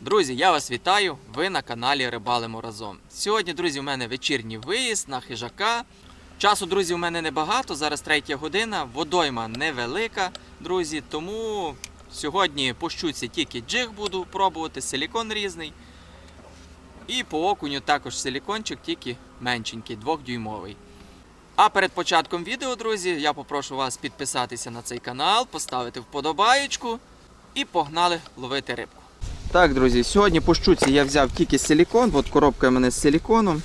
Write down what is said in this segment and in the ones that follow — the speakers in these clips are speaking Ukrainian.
Друзі, я вас вітаю! Ви на каналі Рибалимо разом. Сьогодні, друзі, у мене вечірній виїзд на хижака. Часу, друзі, у мене небагато, зараз третя година, водойма невелика, друзі, тому сьогодні по тільки джиг буду пробувати, силікон різний. І по окуню також силікончик, тільки меншенький, двохдюймовий. А перед початком відео, друзі, я попрошу вас підписатися на цей канал, поставити вподобаєчку і погнали ловити рибку. Так, друзі, сьогодні по щуці я взяв тільки силікон, от коробка в мене з силіконом.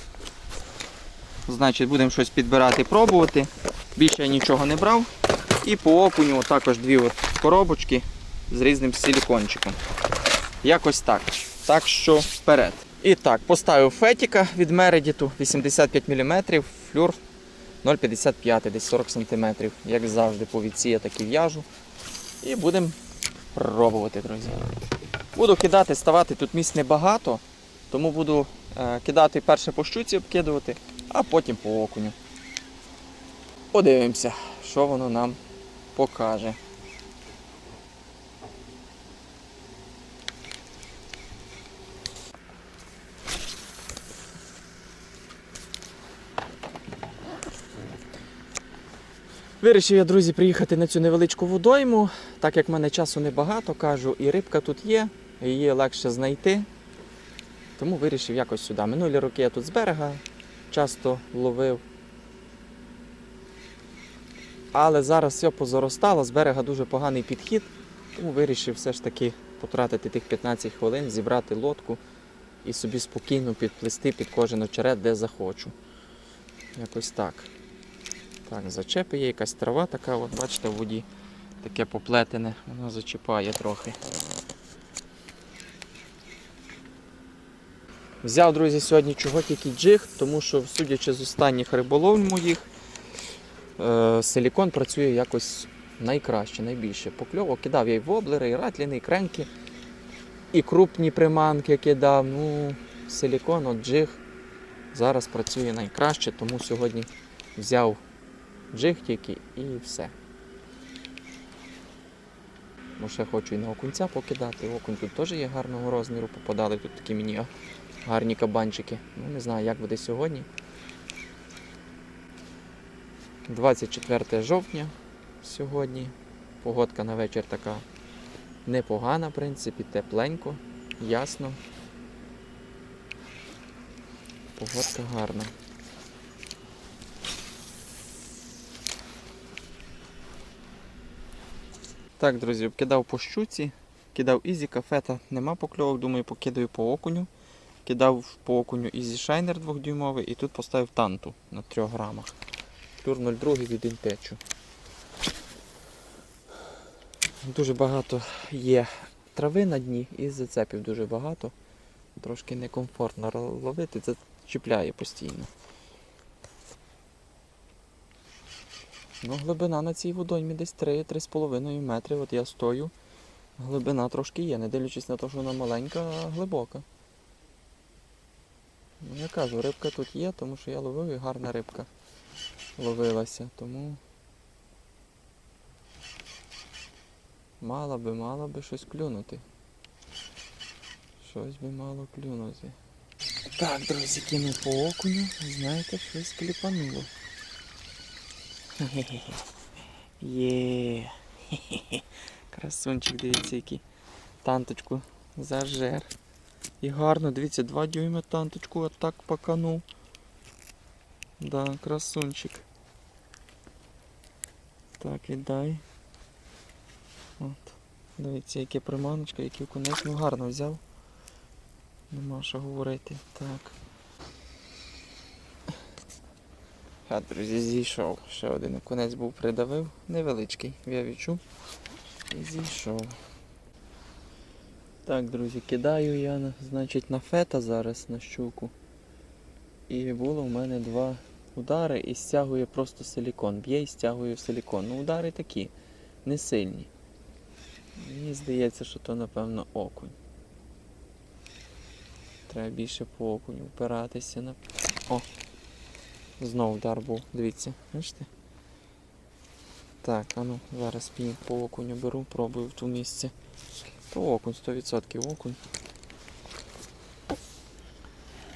Значить, будемо щось підбирати, пробувати. Більше я нічого не брав. І по окуню також дві от коробочки з різним силікончиком. Якось так. Так що вперед. І так, поставив фетіка від Мередіту 85 мм, флюр 0,55, десь 40 см. Як завжди, по віці я так і в'яжу. І будемо пробувати, друзі. Буду кидати, ставати тут місць небагато, тому буду е, кидати перше по щуці обкидувати, а потім по окуню. Подивимося, що воно нам покаже. Вирішив я, друзі, приїхати на цю невеличку водойму, так як в мене часу небагато, кажу, і рибка тут є, її легше знайти. Тому вирішив якось сюди. Минулі роки я тут з берега часто ловив. Але зараз все позаростало, з берега дуже поганий підхід, тому вирішив все ж таки потратити тих 15 хвилин, зібрати лодку і собі спокійно підплисти під кожен очерет, де захочу. Якось так. Так, зачепи є якась трава така, от бачите, в воді таке поплетене, воно зачіпає трохи. Взяв, друзі, сьогодні чого тільки джиг, тому що, судячи з останніх риболов моїх, е, силікон працює якось найкраще, найбільше. Покльово кидав я і воблери, і ратліни, і кренки, і крупні приманки кидав. Ну, силікон, от джиг зараз працює найкраще, тому сьогодні взяв джиг тільки і все. Бо ще хочу і на окунця покидати. Окунь тут теж є гарного розміру, попадали тут такі мені гарні кабанчики. Ну, не знаю, як буде сьогодні. 24 жовтня сьогодні. Погодка на вечір така непогана, в принципі, тепленько, ясно. Погодка гарна. Так, друзі, кидав по щуці, кидав ізі, кафета нема покльовок, думаю, покидаю по окуню. Кидав по окуню ізі шайнер 2-дюймовий і тут поставив танту на 3 грамах. Флюр 0,2 від інтечу. Дуже багато є трави на дні і зацепів дуже багато. Трошки некомфортно ловити, це чіпляє постійно. Ну, глибина на цій водоймі десь 3-3,5 метри. От я стою. Глибина трошки є, не дивлячись на те, що вона маленька, а глибока. Ну, я кажу, рибка тут є, тому що я ловив і гарна рибка ловилася, тому мала би, мала би щось клюнути. Щось би мало клюнути. Так, друзі, кинув по окуню, знаєте, щось кліпануло. Є. Красунчик, дивіться, який танточку зажер. І гарно, дивіться, 2 дюйма танточку отак поканув. Да, красунчик. Так, і дай. От. Дивіться, яке приманочка, який конець. Ну гарно взяв. Нема що говорити. Так. А, друзі, зійшов. Ще один конець був придавив. Невеличкий, я відчув. І зійшов. Так, друзі, кидаю я значить, на фета зараз на щуку. І було в мене два удари і стягує просто силікон. Б'є і стягує в силікон. Ну, удари такі, не сильні. Мені здається, що то, напевно, окунь. Треба більше по окуню впиратися на. О! Знову удар був, дивіться, бачите? Так, а ну, зараз пінь по окуню беру, пробую в ту місце. То окунь, 100% окунь.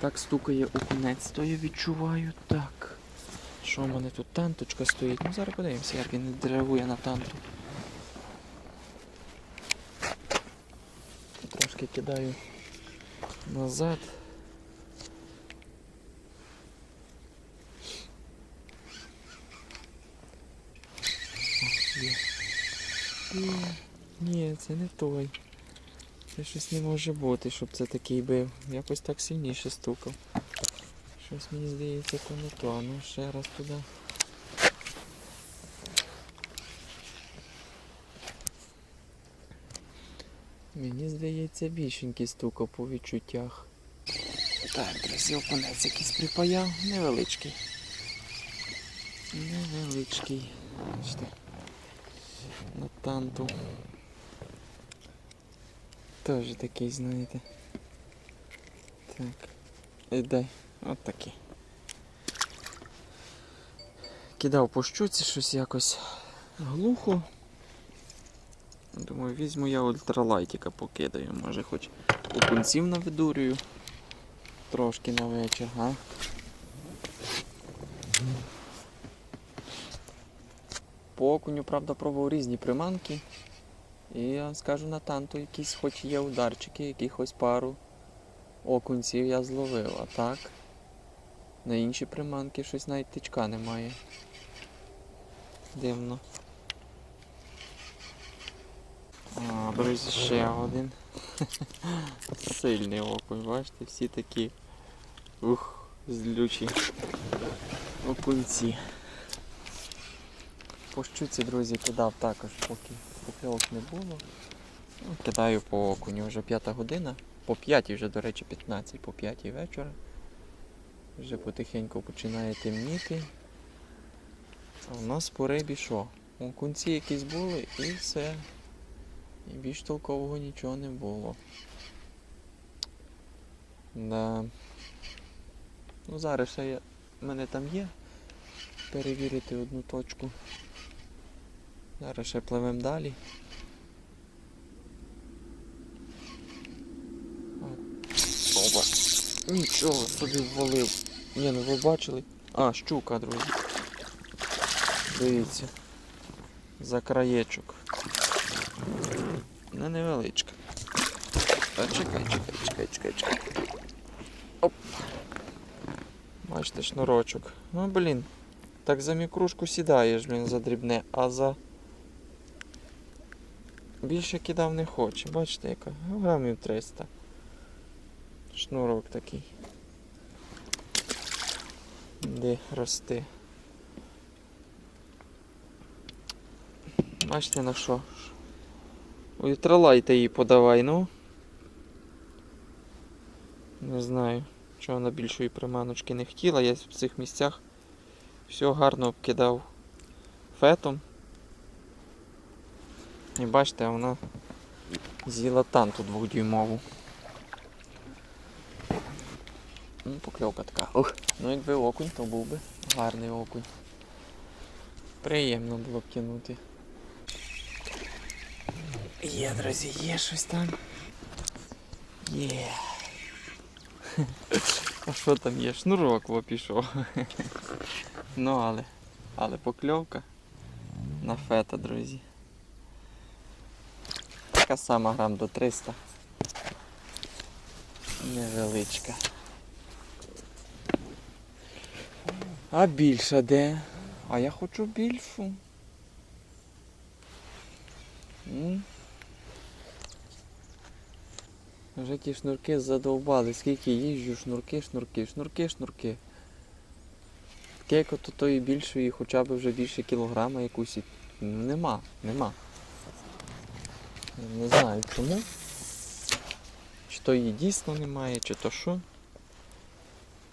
Так стукає окунець, то я відчуваю так. Що в мене тут танточка стоїть? Ну зараз подивимося, як він реагує на танту. Трошки кидаю назад. О, є. Є. Ні, це не той. Це щось не може бути, щоб це такий бив. Якось так сильніше стукав. Щось мені здається, то не то. Ну ще раз туди. Мені здається, більшенький стукав по відчуттях. Так, друзі, окунець якийсь припаяв. Невеличкий. Невеличкий. Бачите. На танту. Теж такий, знаєте. Так. І дай. От такий. Кидав по щуці щось якось глухо. Думаю, візьму я ультралайтика покидаю. Може хоч окунців навидурюю. Трошки на вечір, а? По окуню, правда, пробував різні приманки. І я скажу на танту якісь хоч є ударчики, якихось пару окунців я зловив, а так на інші приманки щось навіть тичка немає. Дивно. А, ще один. Сильний окунь, бачите, всі такі ух, злючі окунці. По щуці, друзі, кидав також, поки покльовок не було. Кидаю по окуню вже п'ята година. По п'ятій вже, до речі, 15, по п'ятій вечора. Вже потихеньку починає темніти. А у нас по рибі що? Окунці якісь були і все. І більш толкового нічого не було. Да. Ну зараз ще я... в мене там є. Перевірити одну точку. Зараз ще пливемо далі. Опа. Нічого собі ввалив. Ні, ну ви бачили? А, щука, друзі. Дивіться. За краєчок. Не невеличка. А чекай, чекай, чекай, чекай, чекай. Оп. Бачите, шнурочок. Ну блін. Так за мікрушку сідаєш, блін, за дрібне, а за. Більше кидав не хоче. Бачите, яка? Ну, Грамів 300. Шнурок такий. Де рости. Бачите на що? Ультралайта їй подавай, ну. Не знаю, чого вона більшої приманочки не хотіла. Я в цих місцях все гарно обкидав фетом. І бачите, вона з'їла танту двохдюймову. Ну, покльовка така. Ух. Ну якби окунь, то був би гарний окунь. Приємно було б тягнути. Є, друзі, є щось там. Є. А що там є? Шнурок во пішов. Ну але, але покльовка на фета, друзі. Така сама грам до 300. Невеличка. А більша де? А я хочу більшу. Вже ті шнурки задовбали. Скільки їжджу, шнурки, шнурки, шнурки, шнурки. Таке то тої більшої, хоча б вже більше кілограма якусь. Нема, нема. Не знаю чому. Чи то її дійсно немає, чи то що.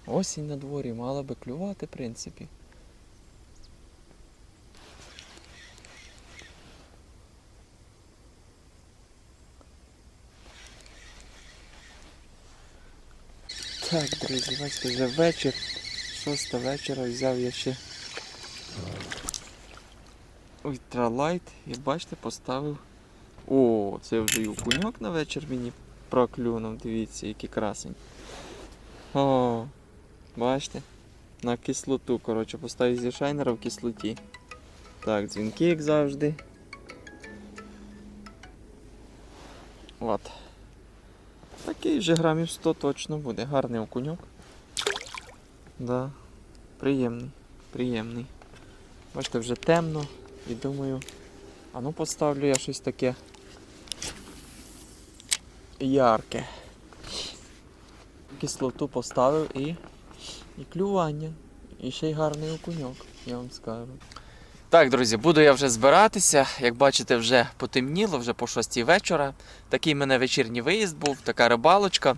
Осінь на дворі мала би клювати, в принципі. Так, друзі, бачите, вже вечір. Шоста вечора взяв я ще ультралайт і бачите, поставив. О, це вже і окуньок на вечір мені проклюнув, дивіться, який красень. О, бачите? На кислоту, коротше, поставив зі шайнера в кислоті. Так, дзвінки, як завжди. От. Такий вже грамів 100 точно буде. Гарний окуньок. Да. Приємний. Приємний. Бачите, вже темно. І думаю. А ну поставлю я щось таке. Ярке. Кислоту поставив і. І клювання. І ще й гарний окуньок, я вам скажу. Так, друзі, буду я вже збиратися. Як бачите, вже потемніло, вже по 6 вечора. Такий в мене вечірній виїзд був, така рибалочка.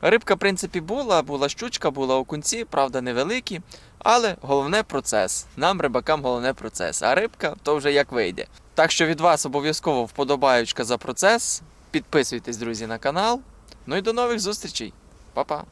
Рибка, в принципі, була, була щучка, була окунці, правда, невеликі. Але головне процес. Нам, рибакам, головне процес. А рибка то вже як вийде. Так що від вас обов'язково вподобаючка за процес. Підписуйтесь, друзі, на канал. Ну і до нових зустрічей. Па-па!